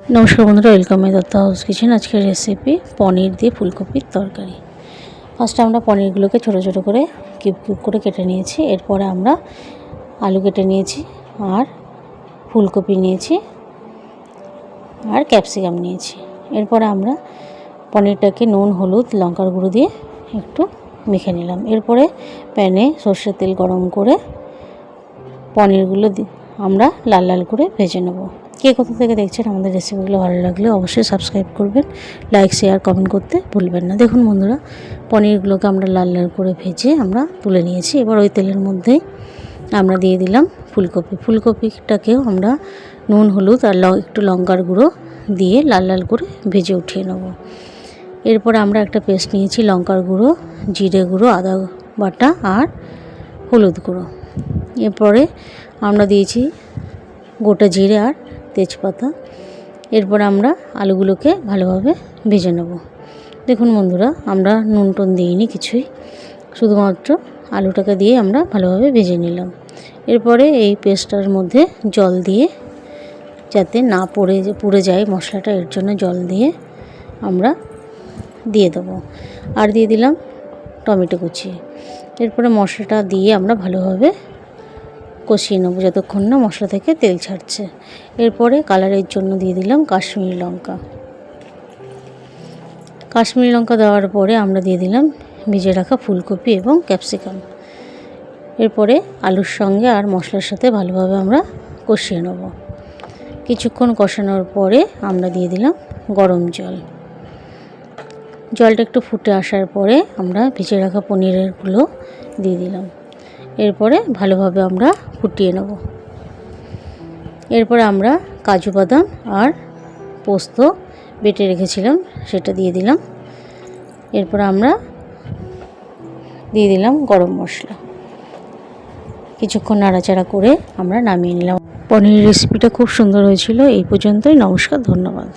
নমস্কার বন্ধুরা welcome my Dutta house kitchen আজকের রেসিপি পনির দিয়ে ফুলকপির তরকারি। ফার্স্টে আমরা পনিরগুলোকে ছোট ছোট করে কিউব কিউব করে কেটে নিয়েছি। এরপরে আমরা আলু কেটে নিয়েছি আর ফুলকপি নিয়েছি আর ক্যাপসিকাম নিয়েছি। এরপরে আমরা পনিরটাকে নুন, হলুদ, লঙ্কার গুঁড়ো দিয়ে একটু মেখে নিলাম। এরপরে প্যানে সর্ষের তেল গরম করে পনিরগুলো আমরা লাল লাল করে ভেজে নেব। কে কোথা থেকে দেখছেন আমাদের রেসিপিগুলো ভালো লাগলে অবশ্যই সাবস্ক্রাইব করবেন লাইক শেয়ার কমেন্ট করতে ভুলবেন না। দেখুন বন্ধুরা, পনিরগুলোকে আমরা লাল লাল করে ভেজে আমরা তুলে নিয়েছি। এবার ওই তেলের মধ্যেই আমরা দিয়ে দিলাম ফুলকপি। ফুলকপিটাকেও আমরা নুন, হলুদ আর একটু লঙ্কার গুঁড়ো দিয়ে লাল লাল করে ভেজে উঠিয়ে নেব। এরপর আমরা একটা পেস্ট নিয়েছি, লঙ্কার গুঁড়ো, জিরে গুঁড়ো, আদা বাটা আর হলুদ গুঁড়ো। এরপরে আমরা দিয়েছি গোটা জিরে আর তেজপাতা। এরপর আমরা আলুগুলোকে ভালোভাবে ভেজে নেব। দেখুন বন্ধুরা, আমরা নুন টুন দিইনি কিছুই। শুধুমাত্র আলুটাকে দিয়ে আমরা ভালোভাবে ভেজে নিলাম। এরপরে এই পেস্টটার মধ্যে জল দিয়ে যাতে না পড়ে পুড়ে যায় মশলাটা, এর জন্য জল দিয়ে আমরা দিয়ে দেবো। আর দিয়ে দিলাম টমেটো কুচি। এরপরে মশলাটা দিয়ে আমরা ভালোভাবে কষিয়ে নেব যতক্ষণ না মশলা থেকে তেল ছাড়ছে। এরপরে কালারের জন্য দিয়ে দিলাম কাশ্মীরি লঙ্কা। কাশ্মীরি লঙ্কা দেওয়ার পরে আমরা দিয়ে দিলাম ভেজে রাখা ফুলকপি এবং ক্যাপসিকাম। এরপরে আলুর সঙ্গে আর মশলার সাথে ভালোভাবে আমরা কষিয়ে নেব। কিছুক্ষণ কষানোর পরে আমরা দিয়ে দিলাম গরম জল। জলটা একটু ফুটে আসার পরে আমরা ভেজে রাখা পনিরেরগুলো দিয়ে দিলাম। এরপরে ভালোভাবে আমরা ফুটিয়ে নেব। এরপরে আমরা কাজু বাদাম আর পোস্ত বেটে রেখেছিলাম, সেটা দিয়ে দিলাম। এরপর আমরা দিয়ে দিলাম গরম মশলা। কিছুক্ষণ নাড়াচাড়া করে আমরা নামিয়ে নিলাম। পনির রেসিপিটা খুব সুন্দর হয়েছিল, এই পর্যন্তই। নমস্কার, ধন্যবাদ।